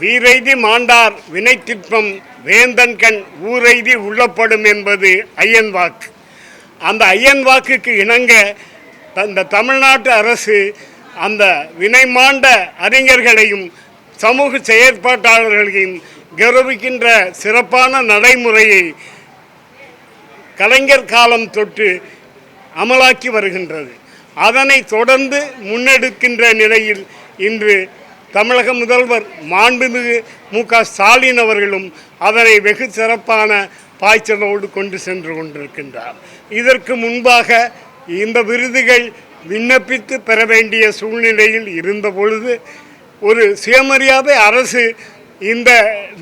வீரெய்தி மாண்டார் வினைத்திற்பம் வேந்தன் கண் ஊரெய்தி உள்ளப்படும் என்பது ஐயன் வாக்கு. அந்த ஐயன் வாக்குக்கு இணங்க இந்த தமிழ்நாட்டு அரசு அந்த வினைமாண்ட அறிஞர்களையும் சமூக செயற்பாட்டாளர்களையும் கௌரவிக்கின்ற சிறப்பான நடைமுறையை கலைஞர் காலம் தொட்டு அமலாக்கி வருகின்றது. அதனை தொடர்ந்து முன்னெடுக்கின்ற நிலையில் இன்று தமிழக முதல்வர் மாண்புமிகு மு க ஸ்டாலின் அவர்களும் அதனை வெகு சிறப்பான பாய்ச்சலோடு கொண்டு சென்று கொண்டிருக்கின்றார். இதற்கு முன்பாக இந்த விருதுகள் விண்ணப்பித்து பெற வேண்டிய சூழ்நிலையில் இருந்த பொழுது ஒரு சுயமரியாதை அரசு இந்த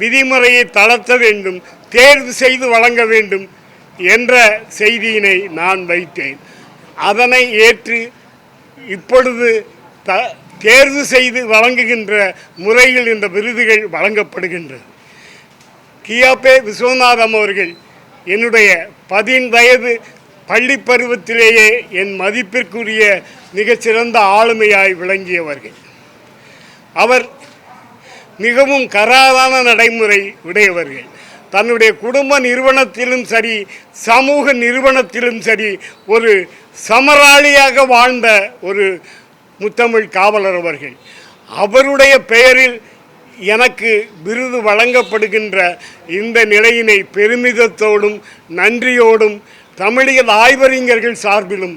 விதிமுறையை தளர்த்த வேண்டும் தேர்வு செய்து வழங்க வேண்டும் என்ற செய்தியினை நான் வைத்தேன். அதனை ஏற்று இப்பொழுது த தேர்வு செய்து வழங்குகின்ற முறையில் இந்த விருதுகள் வழங்கப்படுகின்றது கியாபே விஸ்வநாதம் அவர்கள் என்னுடைய பதின் வயது பள்ளி பருவத்திலேயே என் மதிப்பிற்குரிய மிகச்சிறந்த ஆளுமையாய் விளங்கியவர்கள். அவர் மிகவும் கராரான நடைமுறை உடையவர்கள். தன்னுடைய குடும்ப நிறுவனத்திலும் சரி சமூக நிறுவனத்திலும் சரி ஒரு சமராளியாக வாழ்ந்த ஒரு முத்தமிழ் காவலர் அவர்கள். அவருடைய பெயரில் எனக்கு விருது வழங்கப்படுகின்ற இந்த நிலையினை பெருமிதத்தோடும் நன்றியோடும் தமிழியல் ஆய்வறிஞர்கள் சார்பிலும்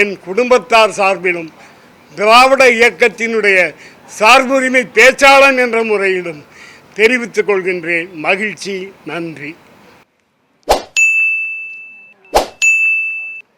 என் குடும்பத்தார் சார்பிலும் திராவிட இயக்கத்தினுடைய சார்புரிமை பேச்சாளன் என்ற முறையிலும் தெரிவித்துக் கொள்கின்றேன். மகிழ்ச்சி நன்றி.